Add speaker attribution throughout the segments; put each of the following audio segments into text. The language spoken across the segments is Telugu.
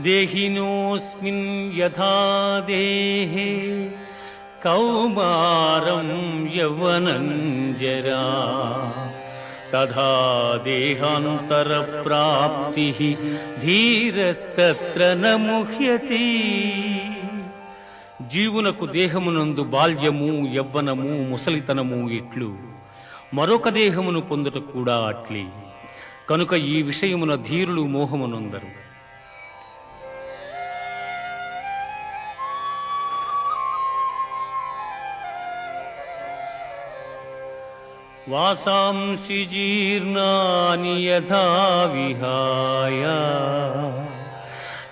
Speaker 1: దేహినోస్మిన్ యథా దేహే కౌమారం యవనం జరా తథా దేహాంతరప్రాప్తి ధీరస్తత్ర న ముహ్యతి. జీవునకు దేహమునందు బాల్యము యవ్వనము ముసలితనము ఇట్లు. మరొక దేహమును పొందుట కూడా అట్లే. కనుక ఈ విషయమున ధీరులు మోహమునందరు. वासांसि जीर्णानि यथा विहाय।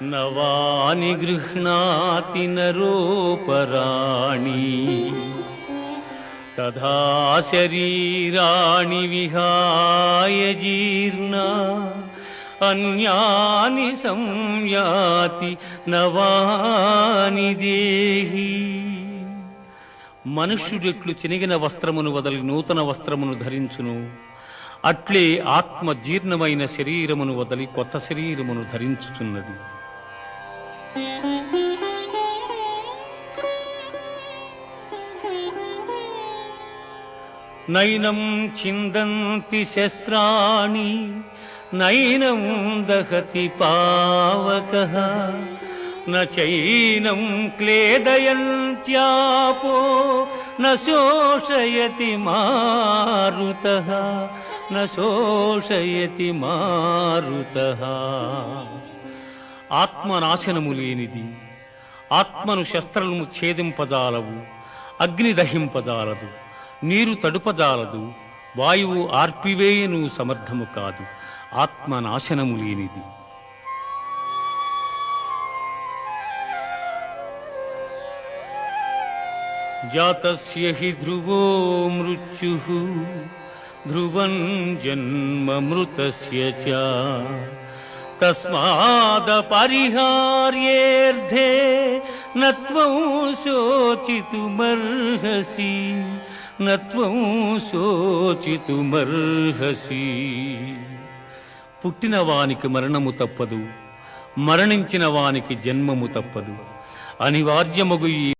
Speaker 1: नवानि गृह्णाति नरोपराणि तथा शरीराणि विहाय जीर्णा। अन्यानि संयाति नवानि देहि। మనుష్యుడెట్లు చినిగిన వస్త్రమును వదలి నూతన వస్త్రమును ధరించును. అట్లే ఆత్మ జీర్ణమైన శరీరమును వదలి కొత్త శరీరమును ధరించుచున్నది. నైనం చిందంతి శస్త్రాణి నైనం దహతి పావక. నైనం క్లేదయంత్యాపో న శోషయతి మారుత న శోషయతి మారుత ఆత్మనాశనము లేనిది ఆత్మను శస్త్రలను ఛేదింపజాలవు అగ్ని దహింపజాలదు నీరు తడుపజాలదు వాయువు ఆర్పివేయను సమర్థము కాదు ఆత్మనాశనము లేనిది. జాతస్య హి ధ్రువో మృత్యుః ధ్రువం జన్మ మృతస్య చ తస్మాదపరిహార్యేర్థే నత్వం न त्वं శోచితుమర్హసి పుట్టిన వానికి మరణము తప్పదు మరణించిన వానికి జన్మము తప్పదు. అనివార్యమగు